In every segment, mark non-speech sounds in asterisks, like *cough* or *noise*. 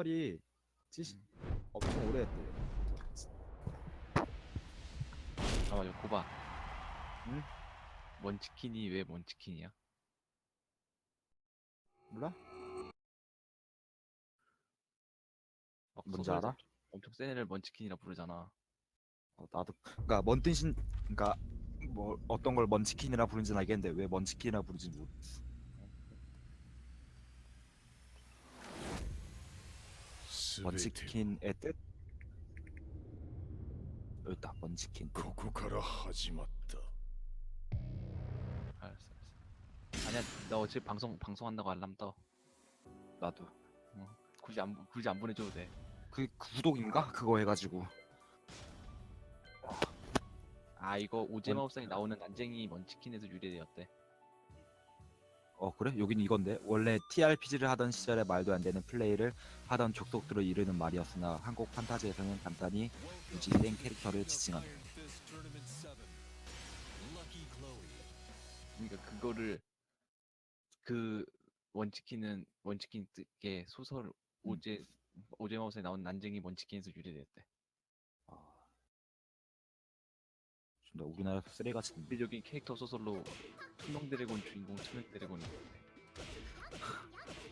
캐릭터리 찌 엄청 오래했대. 아 맞아 고바 응? 먼치킨이 왜 먼치킨이야? 몰라? 막 뭔지 소설에서 알아? 엄청 센 애를 먼치킨이라 부르잖아 어, 나도 그러니까 먼뜬신 그러니까 뭐 어떤 걸 먼치킨이라 부르는지는 알겠는데 왜 먼치킨이라 부르는지 모르겠어. 먼치킨의 뜻? 여기다 먼치킨. ここから始まった 알았어 알았어 아니야 너 어차피 방송 방송한다고 알람 떠 나도. 굳이 안 굳이 안 보내줘도 돼 그 구독인가 그거 해가지고. 아 이거 오제마법상에 나오는 난쟁이 먼치킨에서 유래되었대 어 그래? 여긴 이건데 원래 TRPG를 하던 시절에 말도 안 되는 플레이를 하던 족속들을 이르는 말이었으나 한국 판타지에서는 간단히 유지된 캐릭터를 지칭한다. 그러니까 그거를 그 원치킨은 원치킨 뜻의 소설 오제 오제마법상에 나온 난쟁이 먼치킨에서 유래되었대 아, 진짜 우리나라에서 쓰레기같이 생긴 대표적인 캐릭터 소설로 투명 드래곤 주인공 투명 드래곤이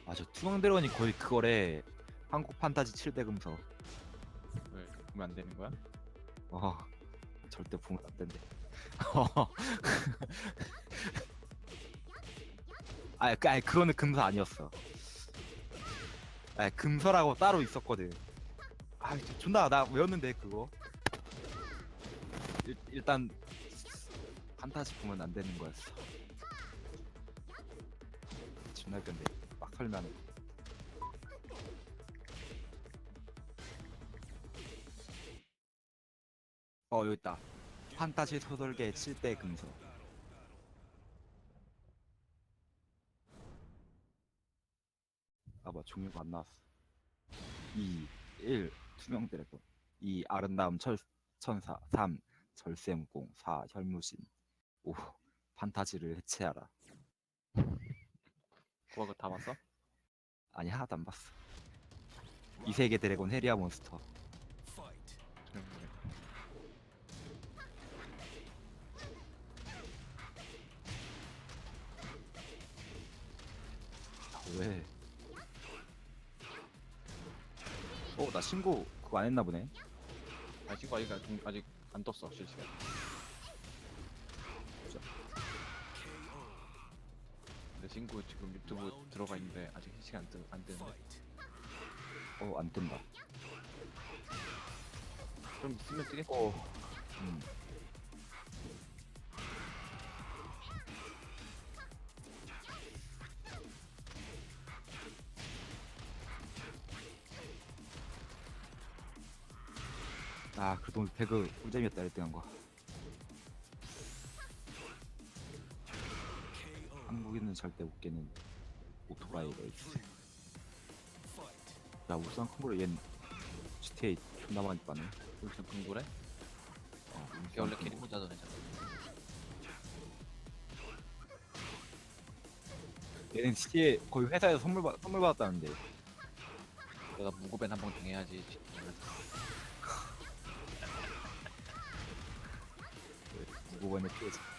맞아 투명 드래곤이 거의 그거래. 한국 판타지 7대 금서. 왜 보면 안 되는 거야? 어 절대 보면 안 된대. *laughs* 아니, 그, 아니 그거는 금서 아니었어. 아니 금서라고 따로 있었거든. 아 존나 나 외웠는데 그거 일, 일단 판타지 보면 안 되는 거였어. 존나 근데 막 설명해 어 여기 있다. 판타지 소설계 7대 금서 아봐 종류가 안 나왔어. 2 1 투명 드래곤. 2 아름다움 철, 천사 3 절세무공 4 혈무신 5 판타지를 해체하라 *laughs* 그거 그거 다 봤어? 아니 하나도 안 봤어 이 세계 드래곤 헤리아 몬스터. 아, 왜? 어, 나 신고 그거 안 했나 보네. 아 친구 아직 아직 안 떴어 실시간 내 친구 지금 유튜브 들어가 있는데 아직 실시간 안, 뜨, 안 뜨는데 어, 안 뜬다. 좀 있으면 뜨겠지 어. 음. 아, 그래도 오늘 배그 꿀잼이었다 1등한 거. 한국인은 절대 못 깨는 오토바이가 있어. 야, 울산 큰 거를 얜 GTA 존나 많이 빠네. 여기서 궁굴해? 어, 걔 원래 울산 거. 모자도 되잖아 얘는 시에 거의 회사에서 선물 받 선물 받았다는데. 내가 무고벤 한번 당해야지 무고반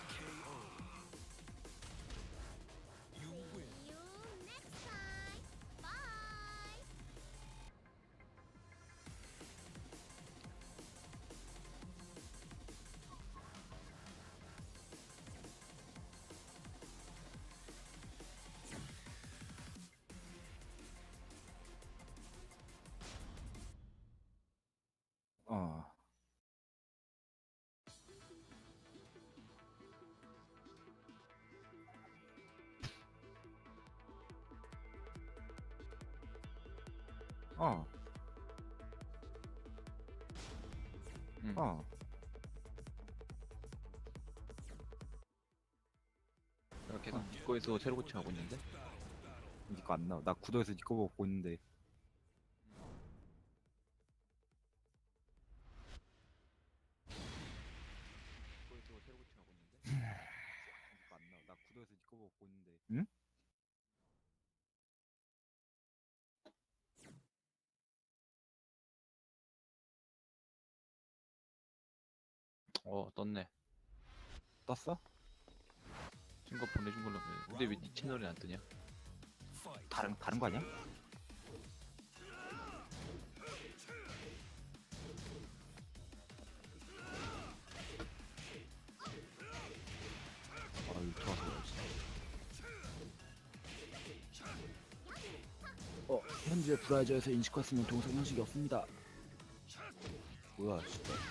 어. 응. 어. 내가 계속 니꺼에서 새로 고침하고 있는데 니거 안 나와. 나 구도에서 니거 보고 있는데. 어 떴네 떴어? 친구 보내준 걸로 보내 근데 왜네 채널이 안 뜨냐 다른 다른 거 아니야? 아 이거 좋아서. 어 현재 브라이저에서 인식했으면 동선 형식이 없습니다. 뭐야 진짜.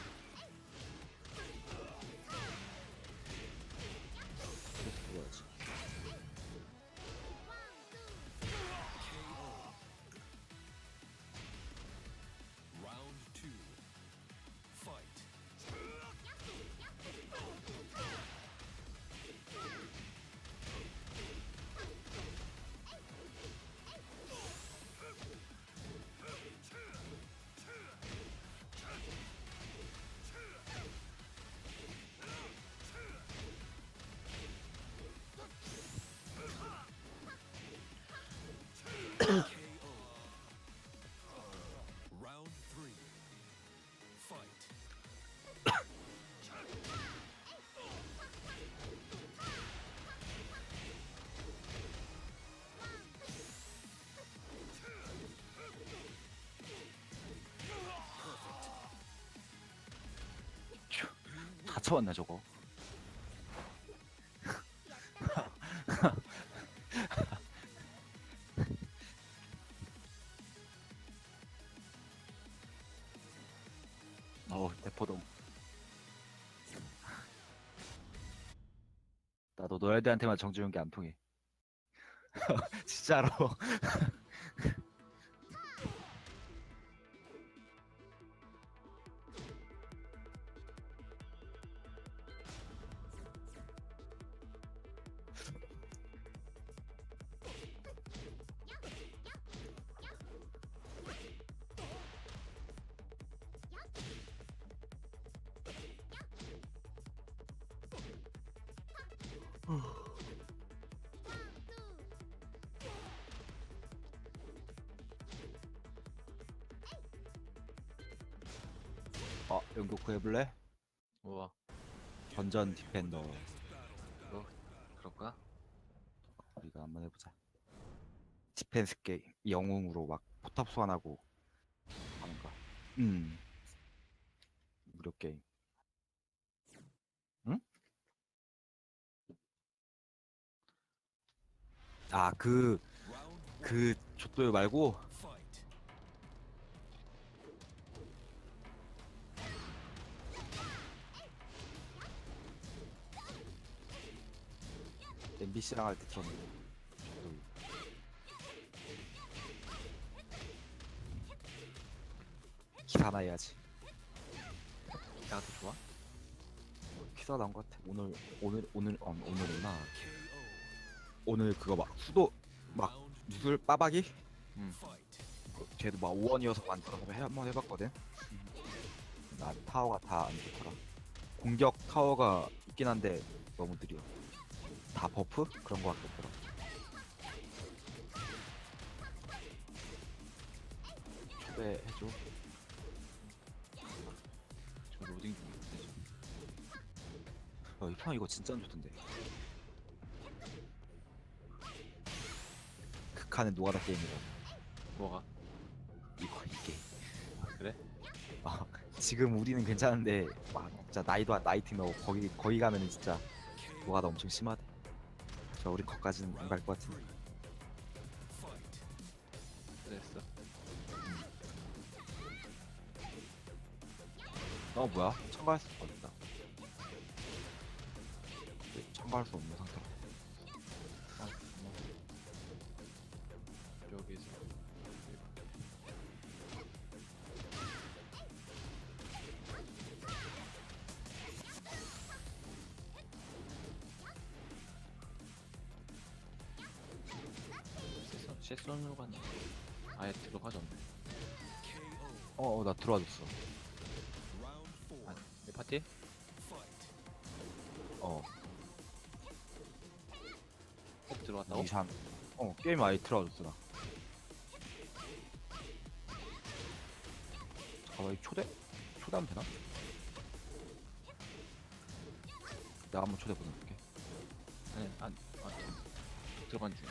다 쳐왔네 저거. 너희들한테만 정주는 게안 통해. *laughs* 진짜로. 어 연극 해볼래? 우와 던전 디펜더. 그럴까? 우리가 한번 해보자. 디펜스 게임 영웅으로 막 포탑 소환하고 하는 거. 음. 무료 게임. 응? 아 그 그 족도요 말고 MBC랑 할 때 들었는데. 기사나 해야지. 나도 좋아? 기사 나온 것 같아. 오늘 오늘 오늘 어, 오늘이나 오늘 그거 막 수도 막 무술 빠박이? 음. 그 쟤도 막 5원이어서 만들어서 해, 한번 해봤거든. 나 타워가 다 안 좋더라. 공격 타워가 있긴 한데 너무 느려. 다 버프 그런 거 같더라. 초대해줘. 저 로딩 중인데 야, 이편 이거 진짜 안 좋던데. 극한의 노가다 게임이라. 뭐가? 이거 이게. 그래? 아, 지금 우리는 괜찮은데 와 진짜 나이도 나이트 너 거기 거기 가면은 진짜 노가다 엄청 심하대. 저 우리 거까지는 안 갈 것 같은데. 그랬어 어 뭐야? 참가할 수 없다. 참가할 수 없는 상태 갔네 아예 들어가졌네 어, 어, 나 들어와줬어. 아, 내 파티? 어, 어 들어왔다고? 이산. 어, 게임 아예 들어와줬어 나. 잠깐만, 이 초대? 초대하면 되나? 내가 한번 초대 보내볼게. 아니 안 아, 들어간 중.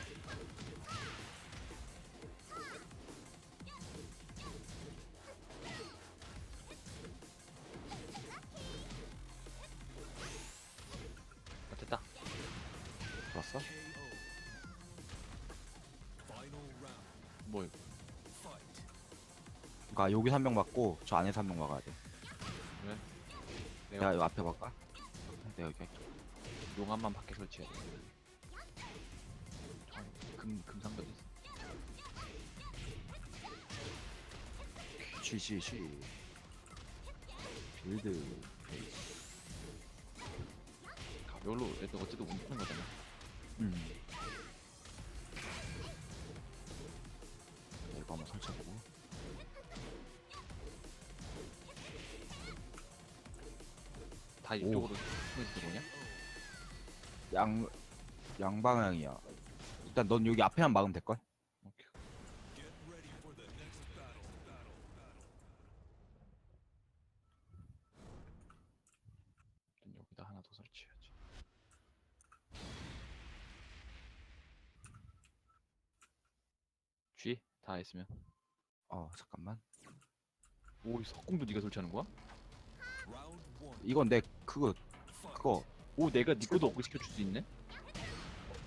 그러니까 여기서 한명 맞고 저 안에서 한명 막아야 돼. 내가 내가 여기 앞에 막까? 내가 여기 할게. 용암만 밖에 설치해. 금 금상도 있어. 쉬쉬 쉬. 빌드. 가별로 애들 어쨌든 움직이는 거잖아. 음. 다 이쪽으로 들어오냐? 양 양방향이야. 일단 넌 여기 앞에만 막으면 될 걸. 오케이. 일단 여기다 하나 더 설치해야지. G 다 했으면. 어 잠깐만. 오, 이 석궁도 네가 설치하는 거야? 이건 내 그거 그거. 오, 내가 네 거도 업그 시켜줄 수 있네?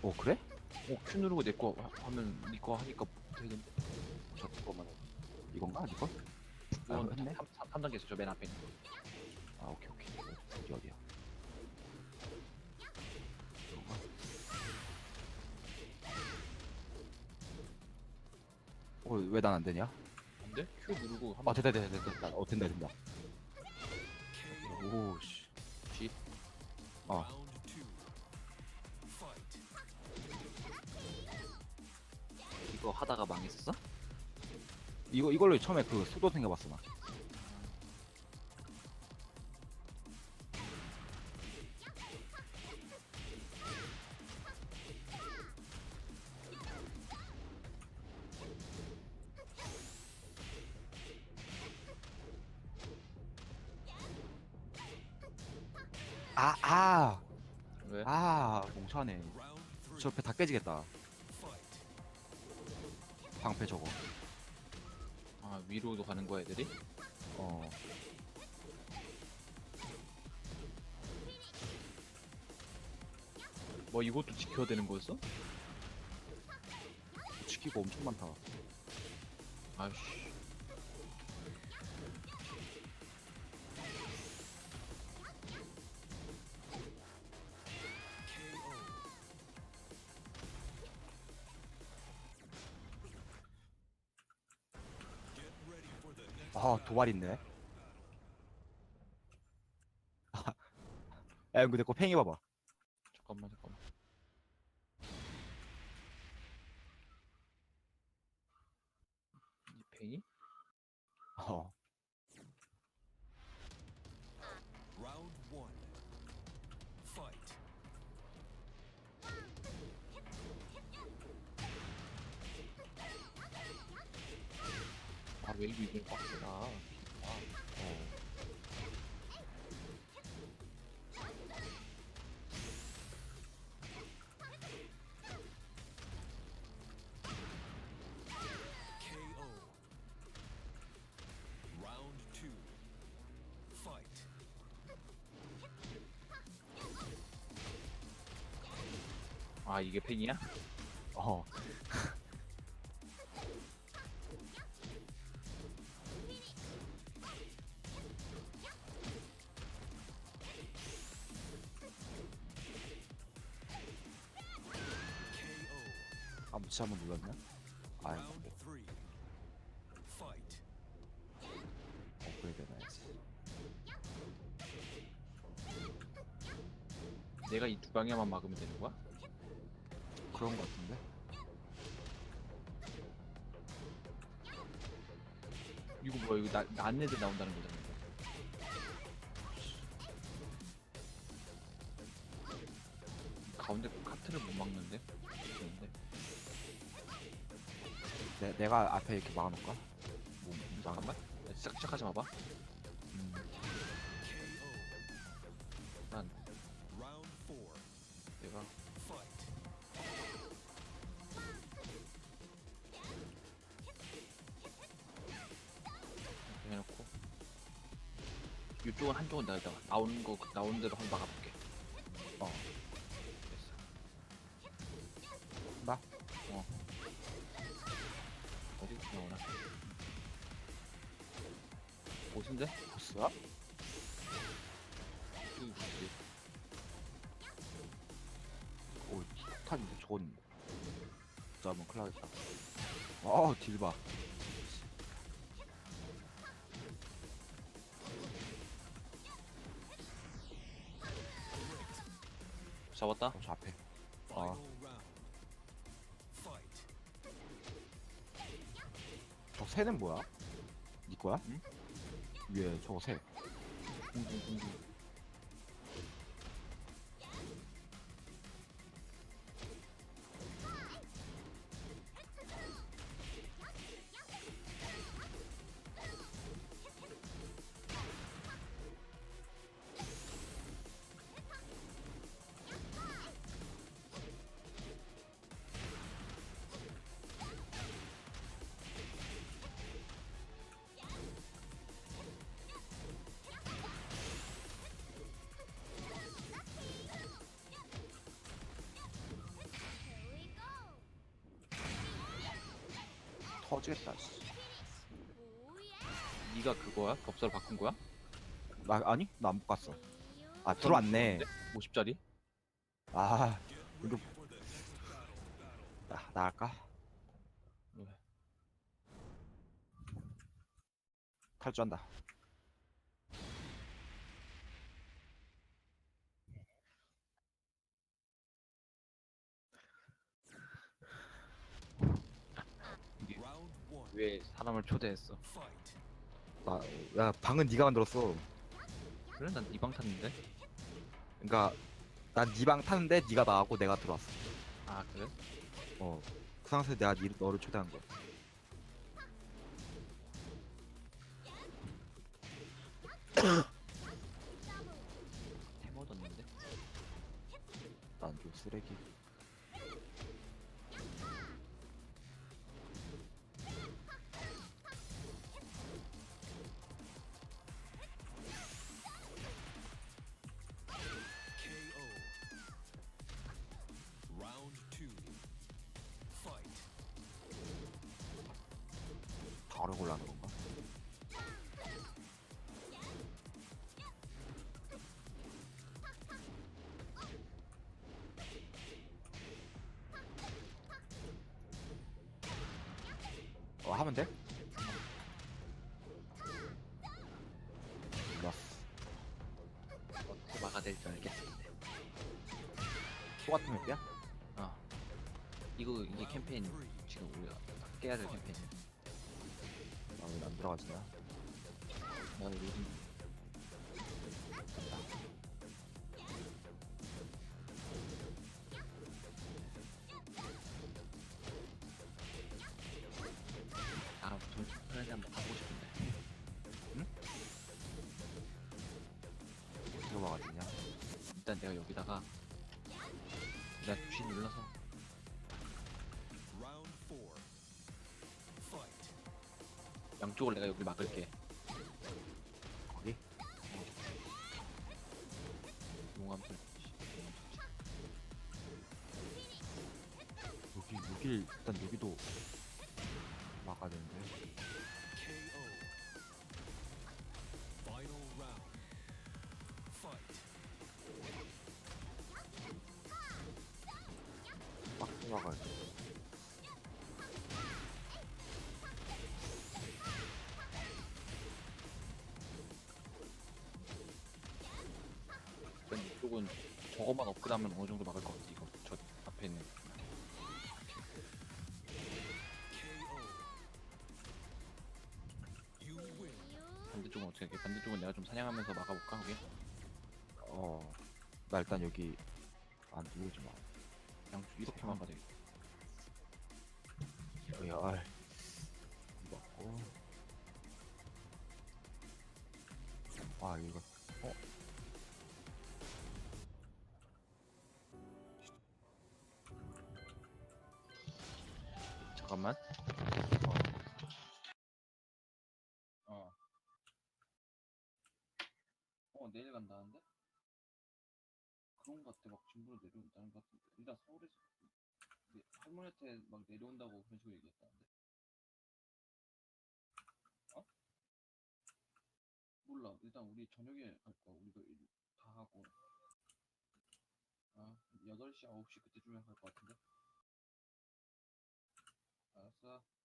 어 그래? 오, Q 누르고 내 거 하면 네 거 하니까 되는. 잠깐만. 이건가? 이거? 아, 이건 했네. 3, 단계에서 저 맨 앞에 있는 거. 아 오케이 오케이. 어디 어디야? 이건가? 어왜 난 안 되냐? 안 돼? Q 누르고 아 한번 됐다 됐다 됐다 됐다. 어 된다 된다. 오씨. G. 어. 이거 하다가 망했었어? 이거 이걸로 처음에 그 수도 생겨봤어 나. 아, 아, 왜? 아, 멍청하네. 저 옆에 다 깨지겠다. 방패 저거. 아, 위로도 가는 거야, 애들이? 어. 뭐 이것도 지켜야 되는 거였어? 지키고 엄청 많다. 아이씨. 아, 도발 있네. 야, 근데 거 팽이 봐봐. 잠깐만, 잠깐만. 이 팽이? 어. 웨이브 이걸 빡세다. 아, 어. 아 이게 팽이야? 어. 아, 무치 한번 눌렀냐? 아, 업그레이드 해놔야지. 내가 이 두 방향만 막으면 되는 거야? 그런 거 같은데? 이거 뭐야? 이거 나, 나 안내들 나온다는 거잖아. 이거. 가운데 카트를 못 막는데? 그런데 내, 내가 앞에 이렇게 막아놓을까? 뭐, 잠깐만. 시작, 시작하지 마봐. 음. 난 내가 이렇게 해놓고. 이쪽은 한쪽은 내가 나오는 거 나오는 대로 한번 막아볼게. 어. 나오나? 보스인데? 보스야? 오 폭탄인데 저건 진짜 한번 큰일 나겠다 어 딜봐 잡았다. 어, 저 앞에 아 새는 뭐야? 니 거야? 응? 위에 저거 새 둥둥 둥둥. 터지겠다 씨. 네가 그거야? 법사로 바꾼 거야? 나 아니 나못 갔어 아 들어왔네 50짜리? 아 이거 나 나갈까? 왜? 탈주한다 왜 사람을 초대했어? 나야 방은 네가 만들었어 그래 난 이 방 탔는데. 그러니까 난 네 방 타는데 네가 나가고 내가 들어왔어 아 그래? 어 그 상태에서 내가 니, 너를 초대한 거야 *coughs* *coughs* 바로 골라는 건가? 어 하면 돼? 몰랐어 어떻게 막아야 될지 알겠는데. 똑같은 맵이야? 어. 이거 이게 캠페인 지금 우리가 깨야 될 캠페인. 나왜안 들어가지냐 나 요즘 아, 돈 편하게 한번 가보고 싶은데. 들어가지냐 일단 내가 여기다가 내가 G 눌러서 양쪽을 내가 여기 막을게. 쪽은 저것만 업그레이드하면 어느 정도 막을 것 같아. 이거 저 앞에 있는. 반대쪽은 어떻게 해? 반대쪽은 내가 좀 사냥하면서 막아볼까? 거기? 어 나 일단 여기 안 누르지 마 양쪽 이렇게 막아야 되겠다. 여기 아 잠깐만. 어. 내려간다는데? 그런 것 같아. 막 중부로 내려온다는 것 같은데. 일단 서울에서 네, 할머니한테 막 내려온다고 그런 식으로 얘기했다는데. 어? 몰라. 일단 우리 저녁에 갈 거야. 우리도 일 다 하고. 아, 8시, 9시 그때쯤에 갈 것 같은데. 알았어.